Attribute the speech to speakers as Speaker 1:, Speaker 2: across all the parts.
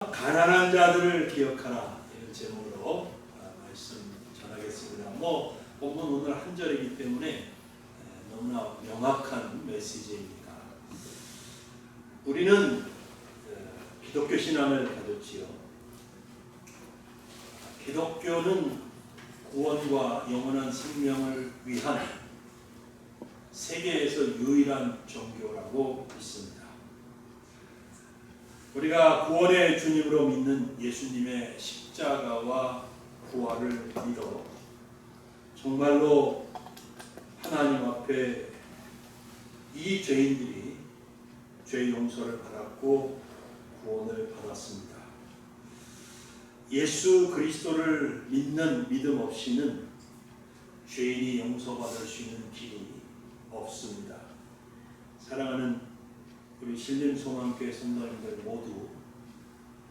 Speaker 1: 가난한 자들을 기억하라 이런 제목으로 아, 말씀 전하겠습니다. 뭐 본문 오늘 한 절이기 때문에 에, 너무나 명확한 메시지입니다. 우리는 에, 기독교 신앙을 가졌지요. 기독교는 구원과 영원한 생명을 위한 세계에서 유일한 종교라고 믿습니다. 우리가 구원의 주님으로 믿는 예수님의 십자가와 부활을 믿어 정말로 하나님 앞에 이 죄인들이 죄 용서를 받았고 구원을 받았습니다. 예수 그리스도를 믿는 믿음 없이는 죄인이 용서받을 수 있는 길이 없습니다. 사랑하는 우리 신림송환교회 성도님들 모두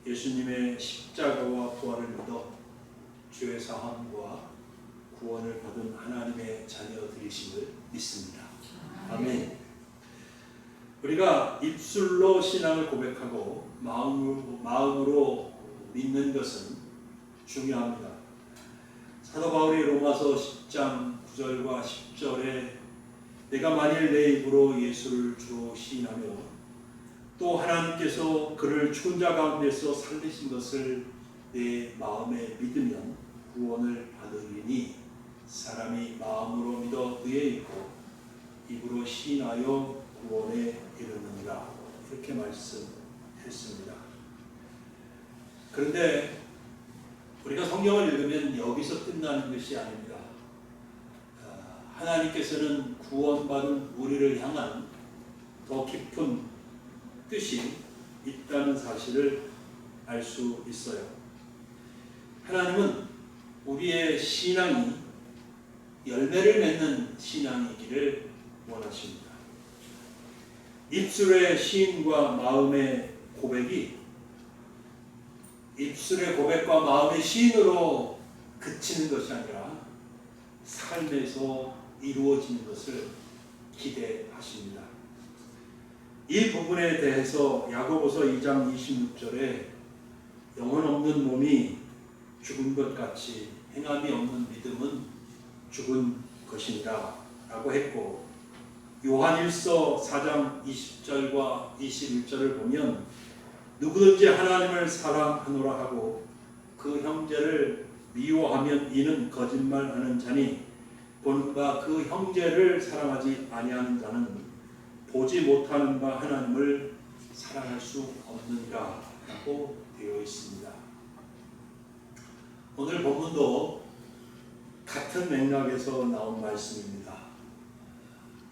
Speaker 1: 예수님의 십자가와 부활을 믿어 죄 사함과 구원을 받은 하나님의 자녀들이심을 믿습니다. 아멘. 우리가 입술로 신앙을 고백하고 마음으로, 마음으로 믿는 것은 중요합니다. 사도 바울이 로마서 10장 9절과 10절에 내가 만일 내 입으로 예수를 주로 시인하며 또 하나님께서 그를 죽은 자 가운데서 살리신 것을 내 마음에 믿으면 구원을 받으리니 사람이 마음으로 믿어 의에 있고 입으로 시인하여 구원에 이르느니라 이렇게 말씀했습니다. 그런데 우리가 성경을 읽으면 여기서 끝나는 것이 아닙니다. 아, 하나님께서는 구원받은 우리를 향한 더 깊은 뜻이 있다는 사실을 알 수 있어요. 하나님은 우리의 신앙이 열매를 맺는 신앙이기를 원하십니다. 입술의 시인과 마음의 고백이 입술의 고백과 마음의 시인으로 그치는 것이 아니라 삶에서 이루어지는 것을 기대하십니다. 이 부분에 대해서 야고보서 2장 26절에 영혼 없는 몸이 죽은 것 같이 행함이 없는 믿음은 죽은 것이니라 라고 했고 요한 1서 4장 20절과 21절을 보면 누구든지 하나님을 사랑하노라 하고 그 형제를 미워하면 이는 거짓말하는 자니 본바 그 형제를 사랑하지 아니하는 자는 보지 못하는 바 하나님을 사랑할 수 없느니라 라고 되어 있습니다. 오늘 본문도 같은 맥락에서 나온 말씀입니다.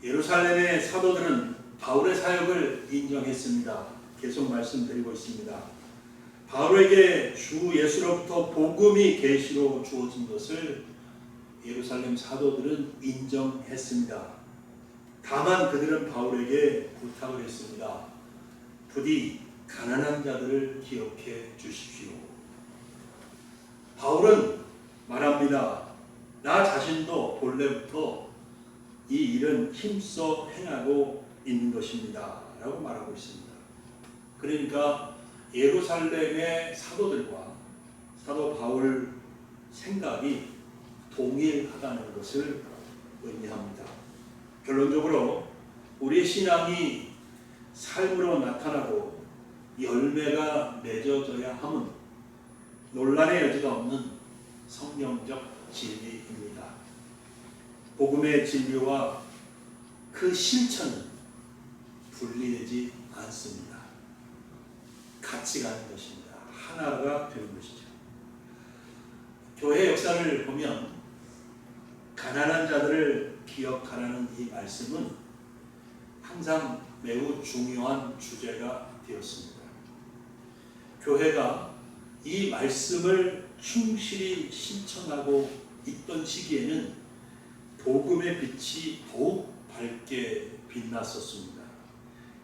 Speaker 1: 예루살렘의 사도들은 바울의 사역을 인정했습니다. 계속 말씀드리고 있습니다. 바울에게 주 예수로부터 복음이 계시로 주어진 것을 예루살렘 사도들은 인정했습니다. 다만 그들은 바울에게 부탁을 했습니다. 부디 가난한 자들을 기억해 주십시오. 바울은 말합니다. 나 자신도 본래부터 이 일은 힘써 행하고 있는 것입니다. 라고 말하고 있습니다. 그러니까 예루살렘의 사도들과 사도 바울 생각이 동일하다는 것을. 결론적으로 우리의 신앙이 삶으로 나타나고 열매가 맺어져야 함은 논란의 여지가 없는 성경적 진리입니다. 복음의 진리와 그 실천은 분리되지 않습니다. 같이 가는 것입니다. 하나가 되는 것이죠. 교회 역사를 보면 가난한 자들을 기억하라는 이 말씀은 항상 매우 중요한 주제가 되었습니다. 교회가 이 말씀을 충실히 실천하고 있던 시기에는 복음의 빛이 더욱 밝게 빛났었습니다.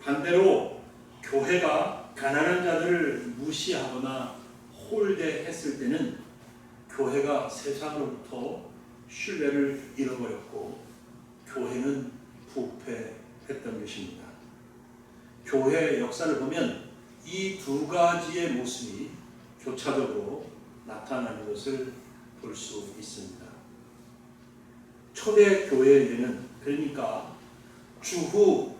Speaker 1: 반대로 교회가 가난한 자들을 무시하거나 홀대했을 때는 교회가 세상으로부터 신뢰를 잃어버렸고 교회는 부패했던 것입니다. 교회의 역사를 보면 이 두 가지의 모습이 교차적으로 나타나는 것을 볼 수 있습니다. 초대 교회에는 그러니까 주후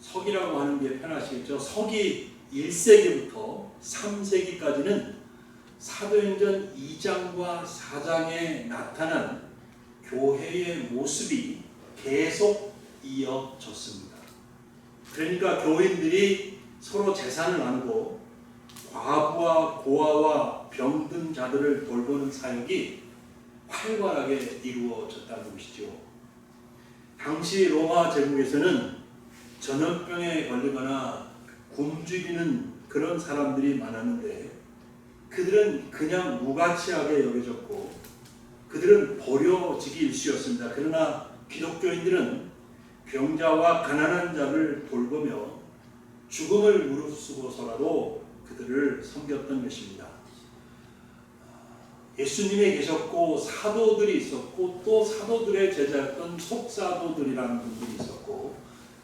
Speaker 1: 서기라고 하는 게 편하시겠죠. 서기 1세기부터 3세기까지는 사도행전 2장과 4장에 나타난 교회의 모습이 계속 이어졌습니다. 그러니까 교인들이 서로 재산을 나누고 과부와 고아와 병든 자들을 돌보는 사역이 활발하게 이루어졌다는 것이죠. 당시 로마 제국에서는 전염병에 걸리거나 굶주리는 그런 사람들이 많았는데 그들은 그냥 무가치하게 여겨졌고 그들은 버려지기 일쑤였습니다. 그러나 기독교인들은 병자와 가난한 자를 돌보며 죽음을 무릅쓰고서라도 그들을 섬겼던 것입니다. 예수님이 계셨고 사도들이 있었고 또 사도들의 제자였던 속사도들이라는 분들이 있었고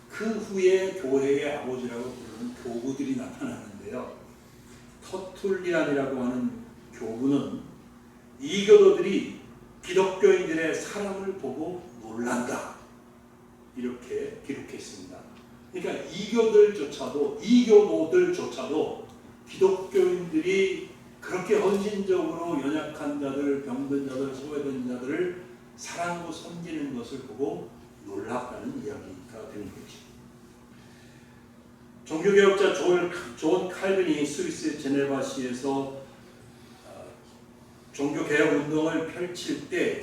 Speaker 1: 그 후에 교회의 아버지라고 부르는 교부들이 나타나는데요. 터툴리안이라고 하는 교부는 이교도들이 기독교인들의 사랑을 보고 놀란다. 이렇게 기록했습니다. 그러니까 이교들조차도 이교도들조차도 기독교인들이 그렇게 헌신적으로 연약한 자들, 병든 자들, 소외된 자들을 사랑하고 섬기는 것을 보고 놀랍다는 이야기가 되는 거죠. 종교개혁자 존, 존 칼빈이 스위스 제네바시에서 어, 종교개혁 운동을 펼칠 때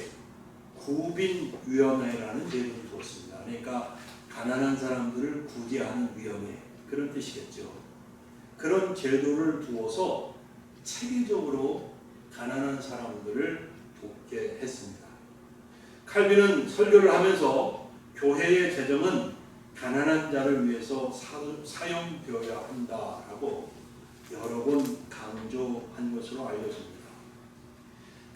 Speaker 1: 구빈위원회라는 제도를 두었습니다. 그러니까 가난한 사람들을 구제하는 위원회 그런 뜻이겠죠. 그런 제도를 두어서 체계적으로 가난한 사람들을 돕게 했습니다. 칼빈은 설교를 하면서 교회의 재정은 가난한 자를 위해서 사, 용되어야 한다라고 여러 번 강조한 것으로 알려집니다.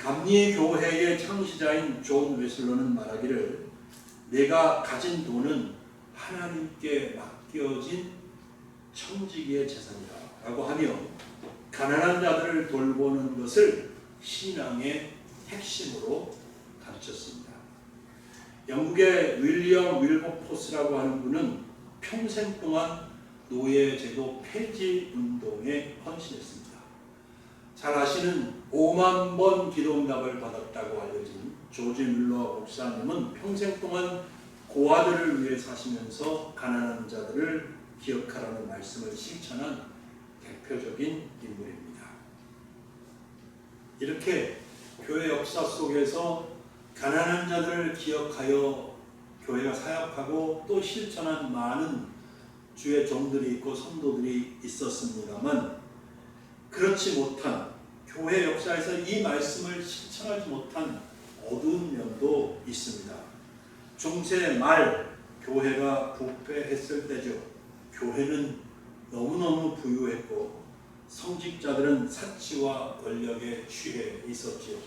Speaker 1: 감리 교회의 창시자인 존 웨슬러는 말하기를 내가 가진 돈은 하나님께 맡겨진 청지기의 재산이다 라고 하며 가난한 자들을 돌보는 것을 신앙의 핵심으로 가르쳤습니다. 영국의 윌리엄 윌버포스라고 하는 분은 평생 동안 노예 제도 폐지 운동에 헌신했습니다. 잘 아시는 5만 번 기도응답을 받았다고 알려진 조지 뮬러 목사님은 평생 동안 고아들을 위해 사시면서 가난한 자들을 기억하라는 말씀을 실천한 대표적인 인물입니다. 이렇게 교회 역사 속에서 가난한 자들을 기억하여 교회가 사역하고 또 실천한 많은 주의 종들이 있고 성도들이 있었습니다만 그렇지 못한 교회 역사에서 이 말씀을 실천하지 못한 어두운 면도 있습니다. 중세 말 교회가 부패했을 때죠. 교회는 너무너무 부유했고 성직자들은 사치와 권력에 취해 있었지요.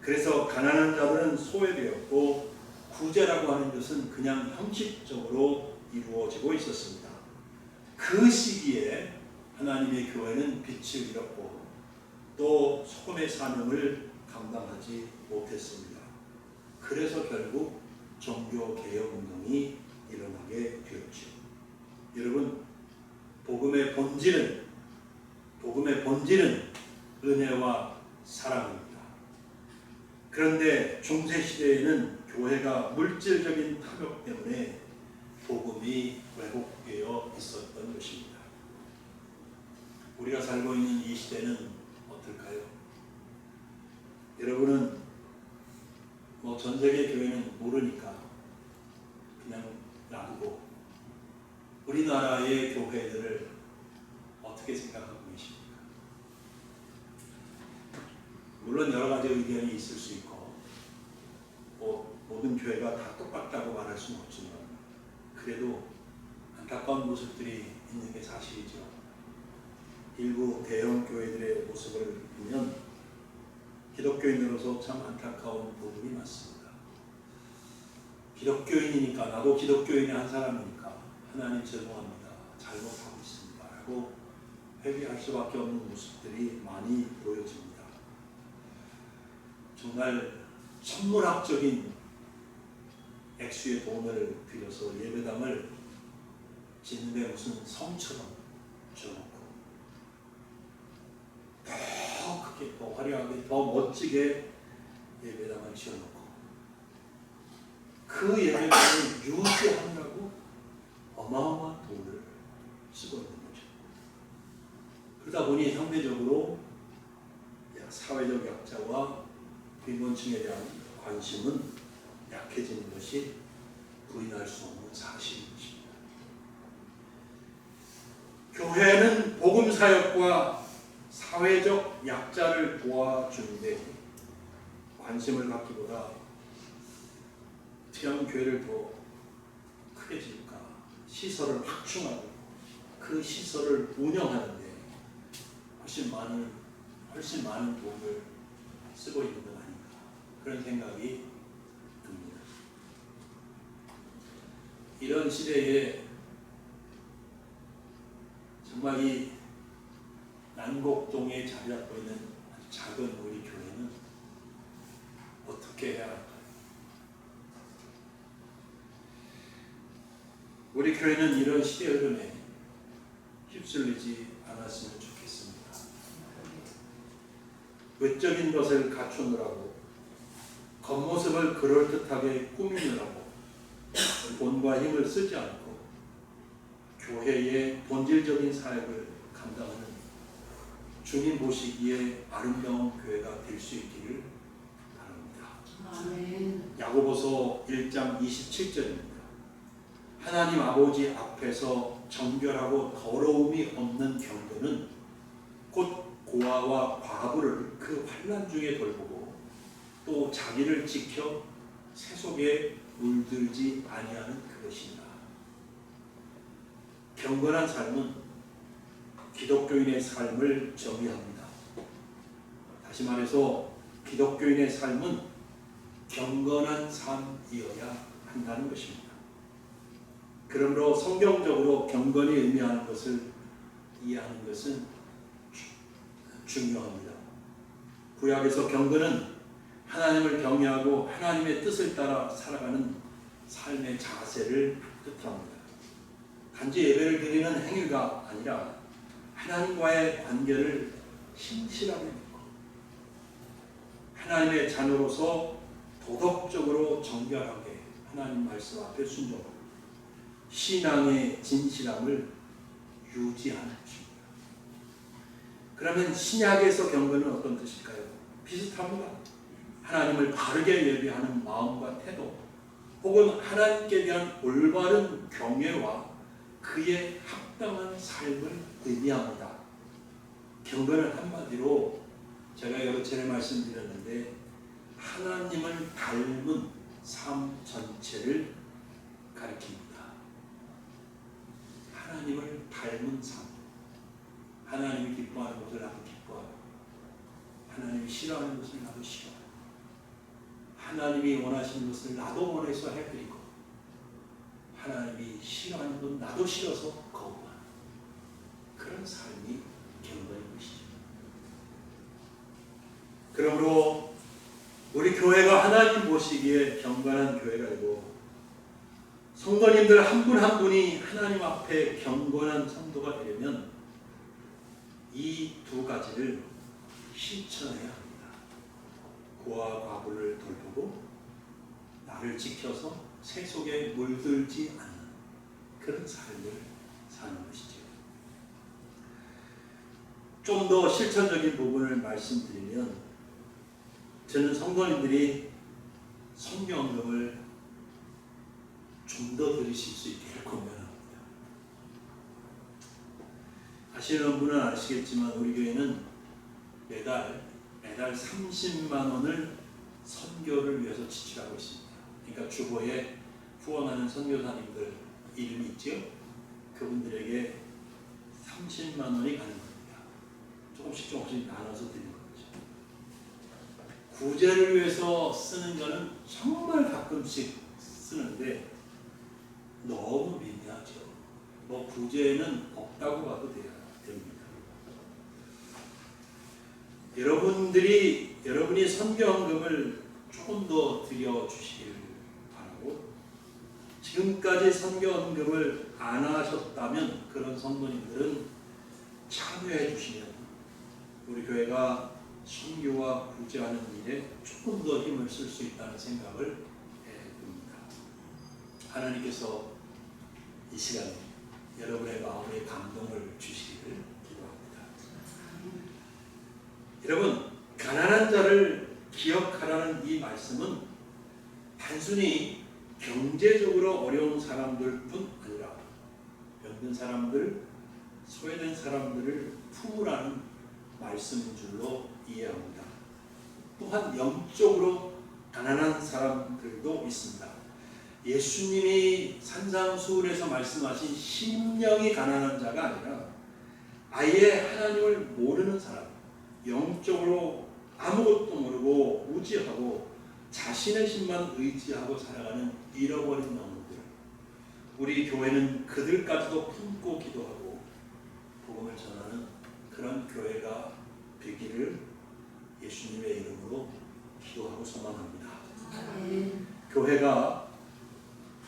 Speaker 1: 그래서 가난한 자들은 소외되었고 구제라고 하는 것은 그냥 형식적으로 이루어지고 있었습니다. 그 시기에 하나님의 교회는 빛을 잃었고 또 소금의 사명을 감당하지 못했습니다. 그래서 결국 종교 개혁 운동이 일어나게 되었죠. 여러분 복음의 본질은 복음의 본질은 은혜와 사랑입니다. 그런데 중세 시대에는 교회가 물질적인 타격 때문에 복음이 왜곡되어 있었던 것입니다. 우리가 살고 있는 이 시대는 어떨까요? 여러분은 뭐 전 세계 교회는 모르니까 그냥 놔두고 우리나라의 교회들을 어떻게 생각하고 계십니까? 물론 여러 가지 의견이 있을 수 있고 뭐 모든 교회가 다 똑같다고 말할 수는 없지만 그래도 안타까운 모습들이 있는 게 사실이죠. 일부 대형 교회들의 모습을 보면 기독교인으로서 참 안타까운 부분이 많습니다. 기독교인이니까 나도 기독교인의 한 사람이니까 하나님 죄송합니다. 잘못하고 있습니다. 라고 회개할 수밖에 없는 모습들이 많이 보여집니다. 정말 천문학적인 액수의 돈을 들여서 예배당을 짓는데 무슨 성처럼 지어놓고 더 크게 더 화려하게 더 멋지게 예배당을 지어놓고 그 예배당을 유지하느라고 어마어마한 돈을 쓰고 있는 거죠. 그러다 보니 상대적으로 사회적 약자와 빈곤층에 대한 관심은 약해지는 것이 부인할 수 없는 사실인 것입니다. 교회는 복음 사역과 사회적 약자를 도와주는데 관심을 갖기보다 하면 교회를 더 크게 지을까 시설을 확충하고 그 시설을 운영하는데 훨씬 많은 훨씬 많은 돈을 쓰고 있는 것 아닌가 그런 생각이 듭니다. 이런 시대에 정말 이 난곡동에 자리 잡고 있는 작은 우리 교회는 어떻게 해야 할까요? 우리 교회는 이런 시대 흐름에 휩쓸리지 않았으면 좋겠습니다. 외적인 것을 갖추느라고 겉모습을 그럴듯하게 꾸미느라고 돈과 힘을 쓰지 않고 교회의 본질적인 사역을 감당하는 주님 보시기에 아름다운 교회가 될 수 있기를 바랍니다.
Speaker 2: 아멘.
Speaker 1: 야고보서 1장 27절입니다. 하나님 아버지 앞에서 정결하고 더러움이 없는 경건은 곧 고아와 과부를 그 환난 중에 돌보고 또 자기를 지켜 세속에 물들지 아니하는 그것이다. 경건한 삶은 기독교인의 삶을 정의합니다. 다시 말해서 기독교인의 삶은 경건한 삶이어야 한다는 것입니다. 그러므로 성경적으로 경건이 의미하는 것을 이해하는 것은 주- 중요합니다. 구약에서 경건은 하나님을 경외하고 하나님의 뜻을 따라 살아가는 삶의 자세를 뜻합니다. 단지 예배를 드리는 행위가 아니라 하나님과의 관계를 신실하게 믿고 하나님의 자녀로서 도덕적으로 정결하게 하나님 말씀 앞에 순종하고 신앙의 진실함을 유지하는 것입니다. 그러면 신약에서 경건은 어떤 뜻일까요? 비슷합니다. 하나님을 바르게 예배하는 마음과 태도, 혹은 하나님께 대한 올바른 경외와 그의 합당한 삶을 의미합니다. 경건은 한마디로 제가 여러 차례 말씀드렸는데 하나님을 닮은 삶 전체를 가리킵니다. 하나님을 닮은 삶. 하나님이 기뻐하는 것을 나도 기뻐하고 하나님이 싫어하는 것을 나도 싫어하고 하나님이 원하시는 것을 나도 원해서 해드리고 하나님이 싫어하는 건 나도 싫어서 거부하는 그런 삶이 경건인 것이죠. 그러므로 우리 교회가 하나님 보시기에 경건한 교회가 되고 성도님들 한 분한 분이 하나님 앞에 경건한 성도가 되려면 이 두 가지를 실천해야 합니다. 고아 과부를 돌보고 나를 지켜서 세속에 물들지 않는 그런 삶을 사는 것이죠. 좀 더 실천적인 부분을 말씀드리면 저는 성도님들이 성경을 좀 더 들으실 수 있기를 권면합니다. 아시는 분은 아시겠지만 우리 교회는 매달 매달 30만 원을 선교를 위해서 지출하고 있습니다. 그러니까 주보에 후원하는 선교사님들 이름이 있죠. 그분들에게 30만 원이 가는. 조금씩 조금씩 나눠서 드리는 거죠. 구제를 위해서 쓰는 거는 정말 가끔씩 쓰는데 너무 미미하죠. 뭐 구제는 없다고 봐도 돼야 됩니다. 여러분들이 여러분이 선교헌금을 조금 더 드려 주시길 바라고 지금까지 선교헌금을 안 하셨다면 그런 성도님들은 참여해 주시면 우리 교회가 선교와 구제하는 일에 조금 더 힘을 쓸 수 있다는 생각을 해봅니다. 하나님께서 이 시간에 여러분의 마음에 감동을 주시기를 기도합니다. 여러분 가난한 자를 기억하라는 이 말씀은 단순히 경제적으로 어려운 사람들뿐 아니라 병든 사람들, 소외된 사람들을 품으라는 말씀인 줄로 이해합니다. 또한 영적으로 가난한 사람들도 있습니다. 예수님이 산상수훈에서 말씀하신 심령이 가난한 자가 아니라 아예 하나님을 모르는 사람, 영적으로 아무것도 모르고 무지하고 자신의 힘만 의지하고 살아가는 잃어버린 영혼들. 우리 교회는 그들까지도 품고 기도하고 복음을 전하는 그런 교회가 되기를 예수님의 이름으로 기도하고 소망합니다. 교회가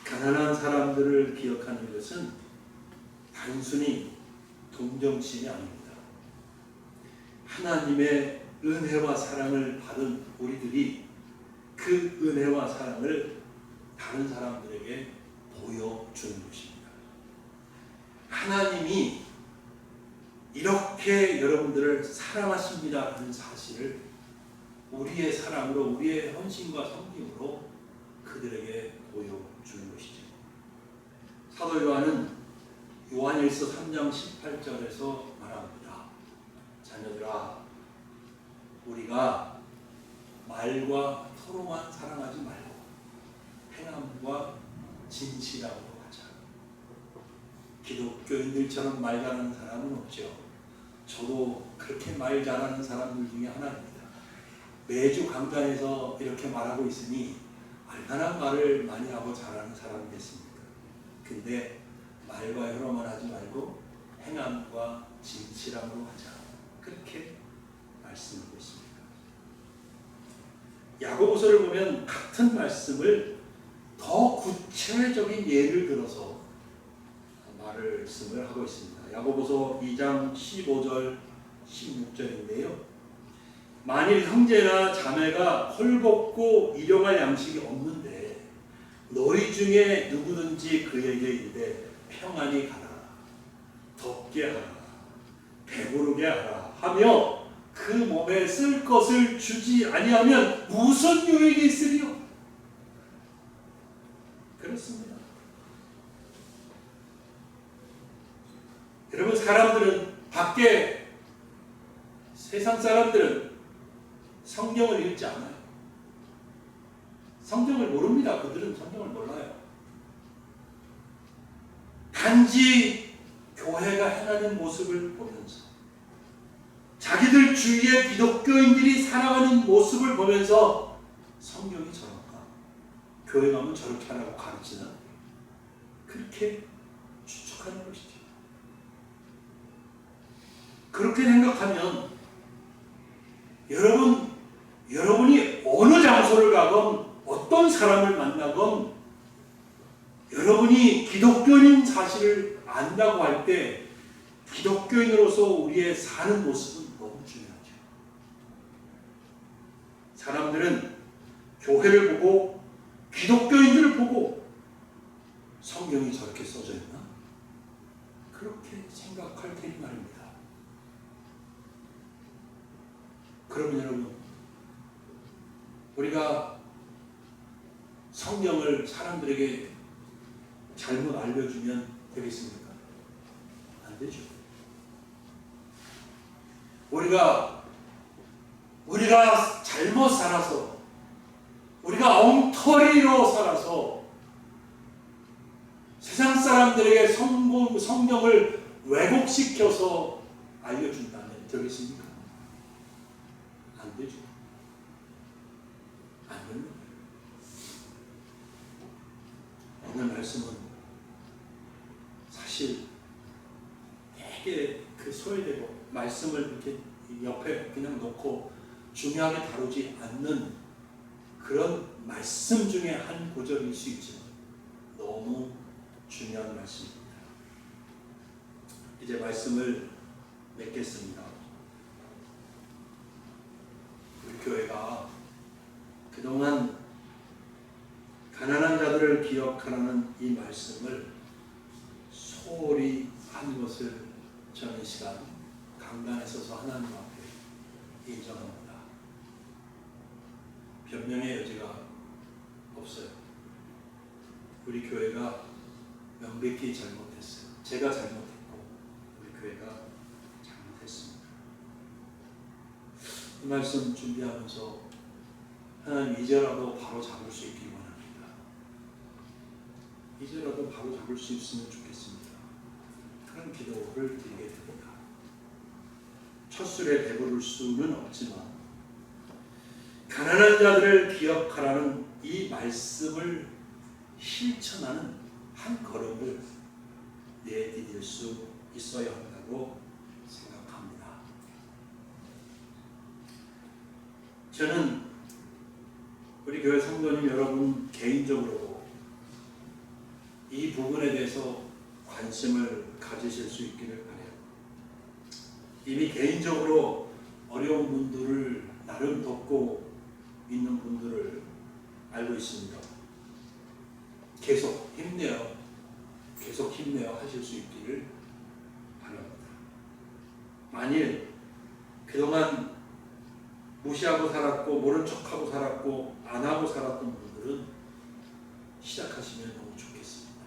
Speaker 1: 가난한 사람들을 기억하는 것은 단순히 동정심이 아닙니다. 하나님의 은혜와 사랑을 받은 우리들이 그 은혜와 사랑을 다른 사람들에게 보여주는 것입니다. 하나님이 이렇게 여러분들을 사랑하십니다 하는 사실을 우리의 사랑으로 우리의 헌신과 섬김으로 그들에게 보여주는 것이죠. 사도 요한은 요한일서 3장 18절에서 말합니다. 자녀들아 우리가 말과 토로만 사랑하지 말고 행함과 진실함으로 하자. 기독교인들처럼 말 잘하는 사람은 없죠. 저도 그렇게 말 잘하는 사람들 중에 하나입니다. 매주 강단에서 이렇게 말하고 있으니 얼마나 말을 많이 하고 잘하는 사람이겠습니까? 근데 말과 혀로만 하지 말고 행함과 진실함으로 하자. 그렇게 말씀하고 있습니다. 야고보서를 보면 같은 말씀을 더 구체적인 예를 들어서 말씀을 하고 있습니다. 야고보서 2장 15절 16절인데요. 만일 형제나 자매가 헐벗고 일용할 양식이 없는데 너희 중에 누구든지 그에게 이르되 평안히 가라 덥게 하라 배부르게 하라 하며 그 몸에 쓸 것을 주지 아니하면 무슨 유익이 있으리요? 그렇습니다. 여러분 사람들은 밖에 세상 사람들은 성경을 읽지 않아요. 성경을 모릅니다. 그들은 성경을 몰라요. 단지 교회가 행하는 모습을 보면서 자기들 주위의 기독교인들이 살아가는 모습을 보면서 성경이 저런가? 교회 가면 저렇게 하라고 가르치나? 그렇게 추측하는 것이죠. 그렇게 생각하면 여러분, 여러분이 어느 장소를 가건 어떤 사람을 만나건 여러분이 기독교인 사실을 안다고 할 때 기독교인으로서 우리의 사는 모습은 너무 중요하죠. 사람들은 교회를 보고 기독교인들을 보고 성경이 저렇게 써져 있나? 그렇게 생각할 테니 말입니다. 그러면 여러분, 우리가 성경을 사람들에게 잘못 알려주면 되겠습니까? 안 되죠. 우리가 우리가 잘못 살아서 우리가 엉터리로 살아서 세상 사람들에게 성공, 성경을 왜곡시켜서 알려준다면 되겠습니까? 안 되죠. 안 됩니다. 오늘 말씀은 사실 되게 그 소외되고 말씀을 이렇게 옆에 그냥 놓고 중요하게 다루지 않는 그런 말씀 중에 한 구절일 수 있지만 너무 중요한 말씀입니다. 이제 말씀을 맺겠습니다. 우리 교회가 그동안 가난한 자들을 기억하라는 이 말씀을 소홀히 한 것을 저는 이 시간 강단에 서서 하나님 앞에 인정합니다. 변명의 여지가 없어요. 우리 교회가 명백히 잘못했어요. 제가 잘못했고 우리 교회가 잘못했습니다. 이 말씀 준비하면서 하나님 이제라도 바로 잡을 수 있길 원합니다. 이제라도 바로 잡을 수 있으면 좋겠습니다. 그런 기도를 드리게 됩니다. 첫 술에 배부를 수는 없지만 가난한 자들을 기억하라는 이 말씀을 실천하는 한 걸음을 내디딜 수 있어야 한다고 생각합니다. 저는 우리 교회 성도님 여러분 개인적으로도 이 부분에 대해서 관심을 가지실 수 있기를 바래요. 이미 개인적으로 어려운 분들을 나름 돕고 있는 분들을 알고 있습니다. 계속 힘내어, 계속 힘내어 하실 수 있기를 바랍니다. 만일 그동안 무시하고 살았고 모른 척하고 살았고 안 하고 살았던 분들은 시작하시면 너무 좋겠습니다.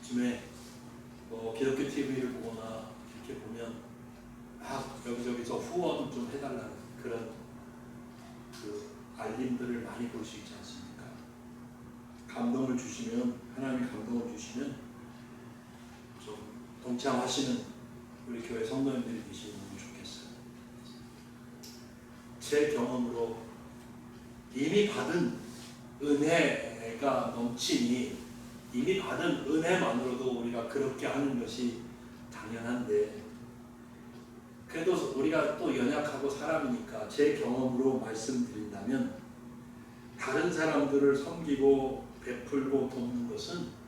Speaker 1: 요즘에 뭐 기독교 TV를 보거나 이렇게 보면 막 여기저기서 후원 좀 해달라는 그런 그 알림들을 많이 볼 수 있지 않습니까? 감동을 주시면 하나님이 감동을 주시면 좀 동참하시는 우리 교회 성도님들이 계시면 좋겠어요. 제 경험으로 이미 받은 은혜가 넘치니 이미 받은 은혜만으로도 우리가 그렇게 하는 것이 당연한데 그래도 우리가 또 연약하고 사람이니까 제 경험으로 말씀드린다면 다른 사람들을 섬기고 베풀고 돕는 것은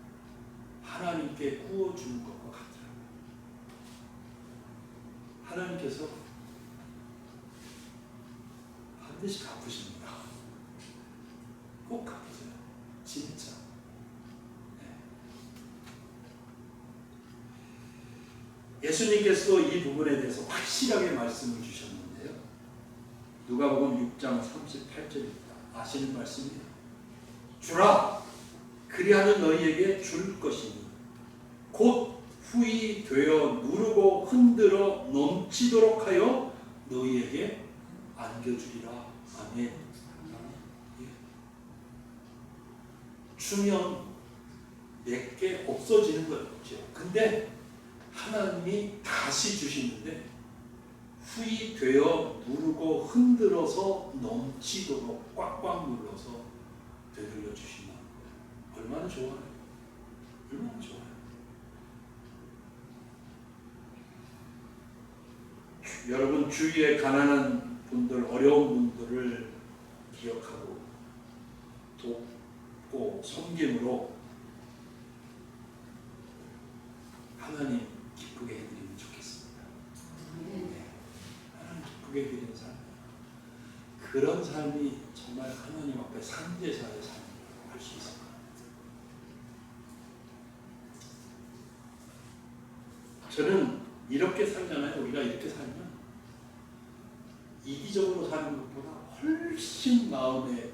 Speaker 1: 하나님께 구워주는 것과 같더라고요. 하나님께서 반드시 갚으십니다. 꼭 갚으세요. 진짜. 네. 예수님께서 이 부분에 대해서 확실하게 말씀을 주셨는데요. 누가복음 6장 38절입니다. 아시는 말씀이에요. 주라 그리하는 너희에게 줄 것이니 곧 후이 되어 누르고 흔들어 넘치도록 하여 너희에게 안겨주리라. 아멘. 예. 주면 내게 없어지는 거죠. 근데 하나님이 다시 주시는데 후이 되어 누르고 흔들어서 넘치도록 꽉꽉 눌러서 되돌려 거예요. 얼마나 좋아요. 얼마나 좋아요. 여러분 주위에 가난한 분들, 어려운 분들을 기억하고 돕고 섬김으로 하나님 기쁘게 해드리면 좋겠습니다. 네. 하나님 기쁘게 해드리는 삶. 그런 삶이 정말 하나님 앞에 상제자의 삶이라고 할 수 있을 것 같아요. 저는 이렇게 살잖아요. 우리가 이렇게 살면 이기적으로 사는 것보다 훨씬 마음에